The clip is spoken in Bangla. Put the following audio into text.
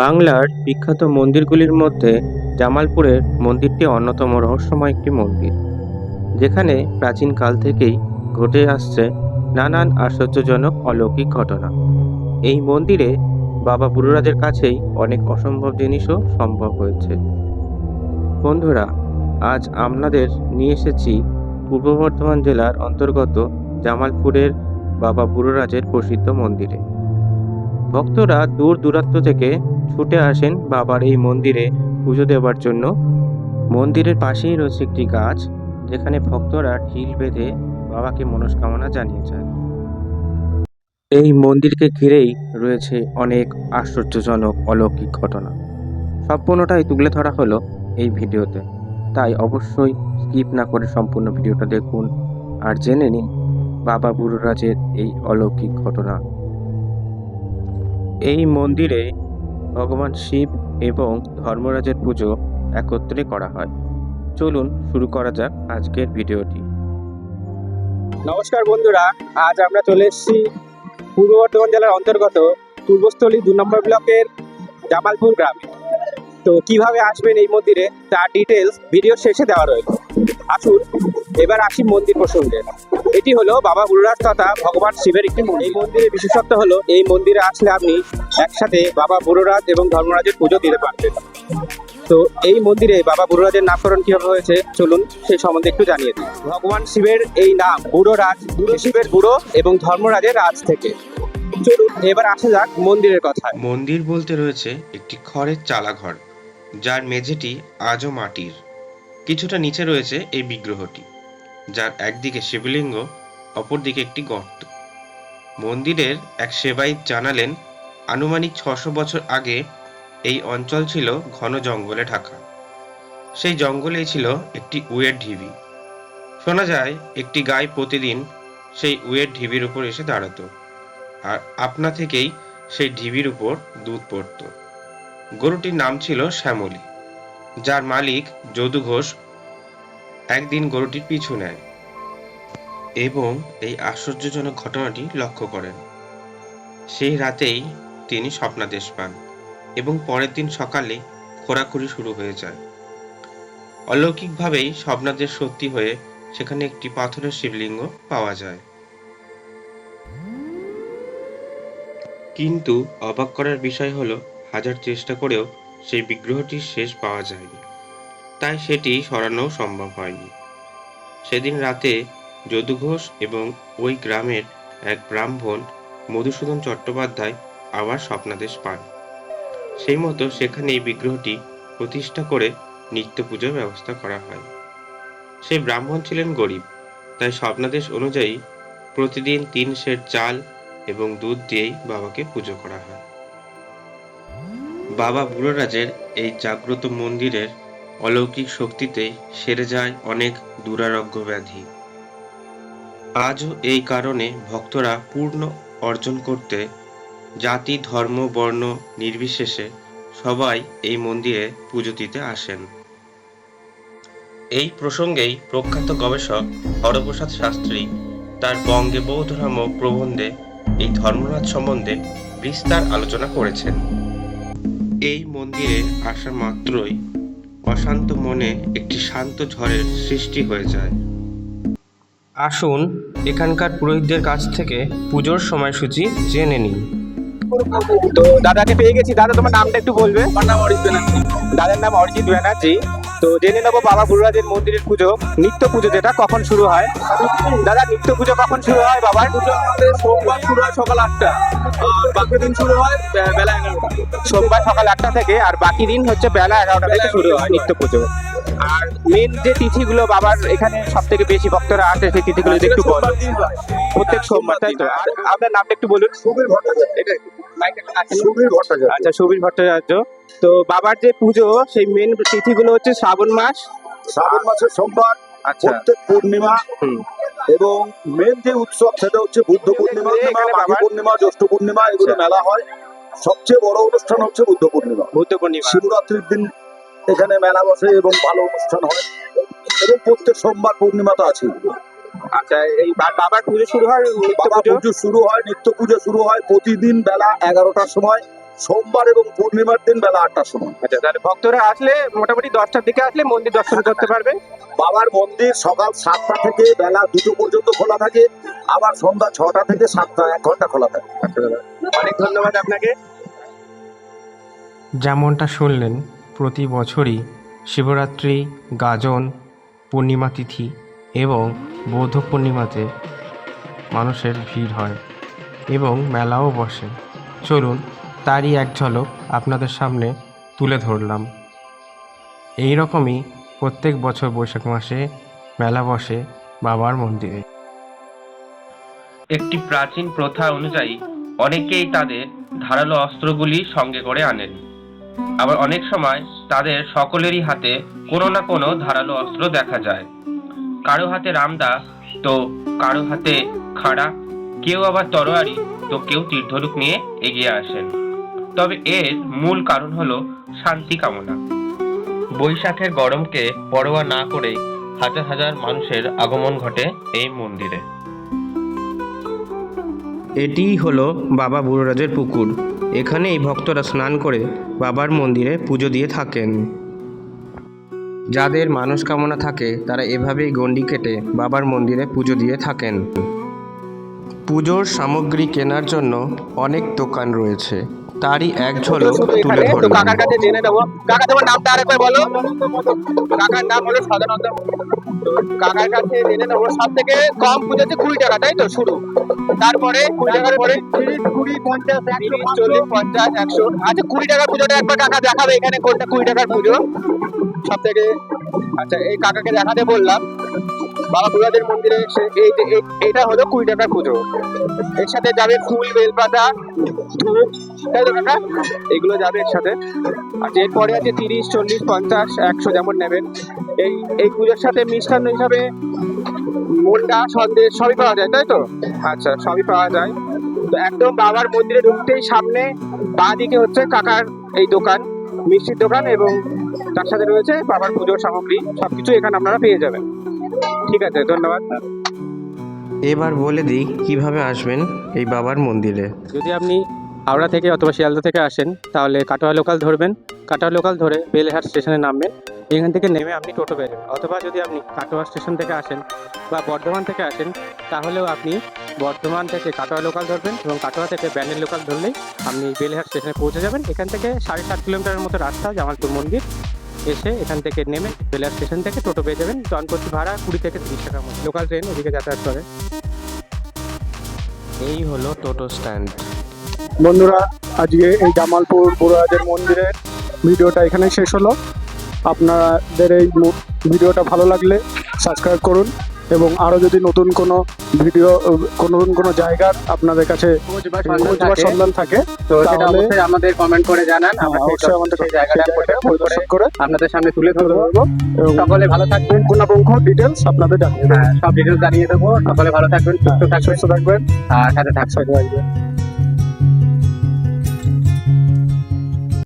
বাংলার বিখ্যাত মন্দিরগুলির মধ্যে জামালপুরের মন্দিরটি অন্যতম রহস্যময় একটি মন্দির। যেখানে প্রাচীনকাল থেকেই ঘটে আসছে নানান আশ্চর্যজনক অলৌকিক ঘটনা। এই মন্দিরে বাবা বুড়োরাজের কাছেই অনেক অসম্ভব জিনিসও সম্ভব হয়েছে। বন্ধুরা, আজ আপনাদের নিয়ে এসেছি পূর্ব বর্ধমান জেলার অন্তর্গত জামালপুরের বাবা বুড়োরাজের প্রসিদ্ধ মন্দিরে। ভক্তরা দূর দূরান্ত থেকে ছুটে আসেন বাবার এই মন্দিরে পুজো দেওয়ার জন্য। মন্দিরের পাশেই রয়েছে একটি গাছ, যেখানে ভক্তরা ঢিল বেঁধে বাবাকে মনস্কামনা জানিয়ে যায় এই মন্দিরকে ঘিরেই রয়েছে অনেক আশ্চর্যজনক অলৌকিক ঘটনা। সম্পূর্ণটাই তুলে ধরা হলো এই ভিডিওতে। তাই অবশ্যই স্কিপ না করে সম্পূর্ণ ভিডিওটা দেখুন আর জেনে নিন বাবা বুড়োরাজের এই অলৌকিক ঘটনা। এই মন্দিরে ভগবান শিব এবং ধর্মরাজের পুজো একত্রে করা হয়। চলুন শুরু করা যাক আজকের ভিডিওটি। নমস্কার বন্ধুরা, আজ আমরা চলে এসেছি পূর্ব বর্ধমান জেলার অন্তর্গত পূর্বস্থলী দু নম্বর ব্লকের জামালপুর গ্রামে। তো কীভাবে আসবেন এই মন্দিরে, তার ডিটেলস ভিডিও শেষে দেওয়া রয়েছে। আসুন এবার আসি মন্দির প্রসঙ্গে। এটি হলো বাবা গুরুরাজ তথা ভগবান শিবের একটি মন্দির। এই মন্দিরের বিশেষত্ব হলো, এই মন্দিরে আসলে আপনি একসাথে বাবা বুড়োরাজ এবং ধর্মরাজের পুজো দিতে পারবেন। তো এই মন্দিরে বাবা বুড়োরাজের নামকরণ কীভাবে হয়েছে? চলুন সেই সম্বন্ধে একটু জানিয়ে দিই। ভগবান শিবের এই নাম বুড়ো রাজ, বুড়ো শিবের বুড়ো এবং ধর্মরাজের রাজ থেকে। চলুন এবার আসা যাক মন্দিরের কথা মন্দির বলতে রয়েছে একটি খড়ের চালাঘর, যার মেঝেটি আজও মাটির। কিছুটা নিচে রয়েছে এই বিগ্রহটি। যার একদিকে শিবলিঙ্গ, অপরদিকে একটি গর্ত। মন্দিরের এক সেবাই জানালেন, আনুমানিক ছশো বছর আগে এই অঞ্চল ছিল ঘন জঙ্গলে ঢাকা। সেই জঙ্গলেই ছিল একটি উয়ের ঢিবি। শোনা যায়, একটি গাই প্রতিদিন সেই উয়ের ঢিবির উপর এসে দাঁড়াতো, আর আপনা থেকেই সেই ঢিবির উপর দুধ পড়ত। গরুটির নাম ছিল শ্যামলী, যার মালিক যদু ঘোষ একদিন গরুটির পিছু নেয় এবং এই আশ্চর্যজনক ঘটনাটি লক্ষ্য করেন। সেই রাতেই তিনি স্বপ্নাদেশ পান এবং পরের দিন সকালে খোরাখুরি শুরু হয়ে যায়। অলৌকিকভাবেই স্বপ্নাদেশ সত্যি হয়ে সেখানে একটি পাথরের শিবলিঙ্গ পাওয়া যায়। কিন্তু অবাক করার বিষয় হলো, হাজার চেষ্টা করেও সেই বিগ্রহটির শেষ পাওয়া যায়নি। তাই সেটি সরানো সম্ভব হয়নি। সেদিন রাতে যদুঘোষ এবং ওই গ্রামের এক ব্রাহ্মণ মধুসূদন চট্টোপাধ্যায় আবার স্বপ্নাদেশ পান। সেই মতো সেখানে এই বিগ্রহটি প্রতিষ্ঠা করে নিত্য পুজোর ব্যবস্থা করা হয়। সেই ব্রাহ্মণ ছিলেন গরিব, তাই স্বপ্নাদেশ অনুযায়ী প্রতিদিন তিন সের চাল এবং দুধ দিয়েই বাবাকে পুজো করা হয়। বাবা বুড়োরাজের এই জাগ্রত মন্দিরের অলৌকিক শক্তিতে সেরে যায় অনেক দুরারোগ্য ব্যাধি। আজও এই কারণে ভক্তরা পূর্ণ অর্জন করতে জাতি, ধর্ম, বর্ণ নির্বিশেষে সবাই এই মন্দিরে পুজো দিতে আসেন। এই প্রসঙ্গেই প্রখ্যাত গবেষক হরপ্রসাদ শাস্ত্রী তার বঙ্গে বৌদ্ধ ধর্ম প্রবন্ধে এই ধর্মরাজ সম্বন্ধে বিস্তার আলোচনা করেছেন। এই মন্দিরে আসা মাত্রই অশান্ত মনে একটি শান্ত ঝড়ের সৃষ্টি হয়ে যায়। আসুন এখানকার পুরোহিতদের কাছ থেকে পুজোর সময়সূচি জেনে নিন তো দাদাকে পেয়ে গেছি। দাদা তোমার নামটা একটু বলবে? আমার নাম অরিজিৎ ব্যানার্জি দাদার নাম অরিজিৎ ব্যানার্জি। তো জেনে নেব বাবা গুরুরাজের মন্দিরের পুজো নিত্য পুজো যেটা কখন শুরু হয়? দাদা নিত্য পুজো কখন শুরু হয় বাবার পুজো সোমবার শুরু হয় সকাল আটটা। আর বাকি দিন শুরু হয় বেলা এগারোটা। সোমবার সকাল আটটা থেকে আর বাকি দিন হচ্ছে বেলা এগারোটা থেকে শুরু হয় নিত্য পুজো। আর মেন যে তিথিগুলো বাবার এখানে সব থেকে বেশি ভক্তরা আসে সেই তিথিগুলো একটু বল। প্রত্যেক সোমবার তাই তো? আর আপনার নামটা একটু বলুন। সুবীর ভট্টাচার্য ভট্টাচার্য আচ্ছা সুবীর ভট্টাচার্য। তো বাবার যে পুজো সেই মেন তিথিগুলো হচ্ছে শ্রাবণ মাস। শ্রাবণ মাসের সোমবার আচ্ছা। প্রত্যেক পূর্ণিমা। এবং মেন যে উৎসব সেটা হচ্ছে বুদ্ধ পূর্ণিমা পূর্ণিমা জ্যৈষ্ঠ পূর্ণিমা এগুলো আচ্ছা। মেলা হয়। সবচেয়ে বড় অনুষ্ঠান হচ্ছে বুদ্ধ পূর্ণিমা। বুদ্ধ পূর্ণিমা। শিবরাত্রির দিন এখানে মেলা বসে এবং ভালো অনুষ্ঠান হয়। এবং প্রত্যেক সোমবার পূর্ণিমা তো আছে আচ্ছা এই বাবার পুজো শুরু হয় নিত্য বাবা পুজো? পুজো শুরু হয় নিত্য পুজো শুরু হয় প্রতিদিন বেলা এগারোটার সময় সোমবার এবং পূর্ণিমার দিন বেলা আটটার সময়। আচ্ছা তাহলে ভক্তরা আসলে মোটামুটি দশটার দিকে আসলে মন্দির দর্শন করতে পারবে? বাবার মন্দির সকাল সাতটা থেকে বেলা দুটো পর্যন্ত খোলা থাকে আবার সন্ধ্যা ছটা থেকে সাতটা এক ঘণ্টা খোলা থাকে। অনেক ধন্যবাদ আপনাকে। যেমনটা শুনলেন প্রতি বছরই শিবরাত্রি গাজন পূর্ণিমা তিথি এবং বৌদ্ধ পূর্ণিমাতে মানুষের ভিড় হয় এবং মেলাও বসে। চলুন, তারই এক ঝলক আপনাদের সামনে তুলে ধরলাম। এই রকমই প্রত্যেক বছর বৈশাখ মাসে মেলা বসে বাবার মন্দিরে। একটি প্রাচীন প্রথা অনুযায়ী অনেকেই তাদের ধারালো অস্ত্রগুলি সঙ্গে করে আনেন। আবার অনেক সময় তাদের সকলেরই হাতে কোনো না কোনো ধারালো অস্ত্র দেখা যায়। কারও হাতে রামদা, তো কারও হাতে খাড়া। কেউ আবার তরোয়ারি, তো কেউ তীর্ধনুক নিয়ে এগিয়ে আসেন। তবে এর মূল কারণ হলো শান্তি কামনা। বৈশাখের গরমকে পরোয়া না করে হাজার হাজার মানুষের আগমন ঘটে এই মন্দিরে। এটিই হলো বাবা বুড়োরাজের পুকুর। এখানেই ভক্তরা স্নান করে বাবার মন্দিরে পুজো দিয়ে থাকেন। যাদের মানসকামনা থাকে তারা এভাবেই গণ্ডি কেটে বাবার মন্দিরে পুজো দিয়ে থাকেন। পুজোর সামগ্রী কেনার জন্য অনেক দোকান রয়েছে। তারই এক ঝলক তুলে ধরলাম কাকার কাছে জেনে নেব। কাকা তোমার নামটা আরেকবার বলো। কাকার নাম হলো সদানন্দ কাকার কাছে জেনে নেব। সব থেকে কম পুজোতে কুড়ি টাকা তাই তো? শুরু। তারপরে কুড়ি টাকার পরে কুড়ি পঞ্চাশ তিরিশ চল্লিশ পঞ্চাশ একশো। আচ্ছা কুড়ি টাকার পুজোটা একবার কাকা দেখাবে এখানে কোনটা কুড়ি টাকার পুজো। সব থেকে আচ্ছা এই কাকাকে দেখাতে বললাম বাবা বুড়াদের মন্দিরে এই যে এইটা হলো কুড়ি টাকার পুজো। এর সাথে যাবে ফুল, বেলপাতা তাই তো কাকা? এগুলো যাবে এর সাথে। আর এরপরে আছে তিরিশ, চল্লিশ, পঞ্চাশ, একশো যেমন নেবেন। এই এই পুজোর সাথে মিষ্টান্ন হিসাবে মোল্ডা সন্দেশ সবই পাওয়া যায়, তাই তো? আচ্ছা সবই পাওয়া যায়। তো একদম বাবার মন্দিরে ঢুকতেই সামনে, বাঁ দিকে হচ্ছে কাকার এই দোকান, মিষ্টির দোকান এবং তার সাথে রয়েছে বাবার পুজোর সামগ্রী সবকিছু এখানে আপনারা পেয়ে যাবেন। ঠিক আছে ধন্যবাদ। এবার বলে দিই কীভাবে আসবেন এই বাবার মন্দিরে। যদি আপনি হাওড়া থেকে অথবা শিয়ালদা থেকে আসেন তাহলে কাটোয়া লোকাল ধরবেন। কাটোয়া লোকাল ধরে বেলেহাট স্টেশনে নামবেন। এখান থেকে নেমে আপনি টোটো পেয়ে যাবেন। অথবা যদি আপনি কাটোয়া স্টেশন থেকে আসেন বা বর্ধমান থেকে আসেন তাহলেও আপনি বর্ধমান থেকে কাটোয়া লোকাল ধরবেন এবং কাটোয়া থেকে ব্যান্ডেল লোকাল ধরলেই আপনি বেলেহাট স্টেশনে পৌঁছে যাবেন। এখান থেকে সাড়ে সাত কিলোমিটারের মতো রাস্তা জামালপুর মন্দির। এসে এখান থেকে নেমে বেলার স্টেশন থেকে টোটো পেয়ে যাবেন জনপ্রতি ভাড়া কুড়ি থেকে তিরিশ টাকার মতো লোকাল ট্রেন এদিকে যাতায়াত করে। এই হলো টোটো স্ট্যান্ড। বন্ধুরা আজকে এই জামালপুর বুড়াজের মন্দিরের ভিডিওটা এখানে শেষ হলো। আপনাদের এই ভিডিওটা ভালো লাগলে সাবস্ক্রাইব করুন। এবং আরও যদি নতুন কোনো ভিডিও কোন নতুন কোনো জায়গার আপনাদের কাছে সন্ধান থাকে তাহলে- আমাদের কমেন্ট করে জানান আমরা অবশ্যই আমাদের জায়গাটা পরিদর্শন করে আপনাদের সামনে তুলে ধরবো। এবং সকলে ভালো থাকবেন। পুঙ্খানুপুঙ্খ ডিটেলস আপনাদের জানিয়ে দেবো। হ্যাঁ, সব ডিটেলস জানিয়ে দেবো। সকলে ভালো থাকবেন সুস্থ থাকবেন। সুস্থ থাকবেন। আর সাথে সাথে থাকবেন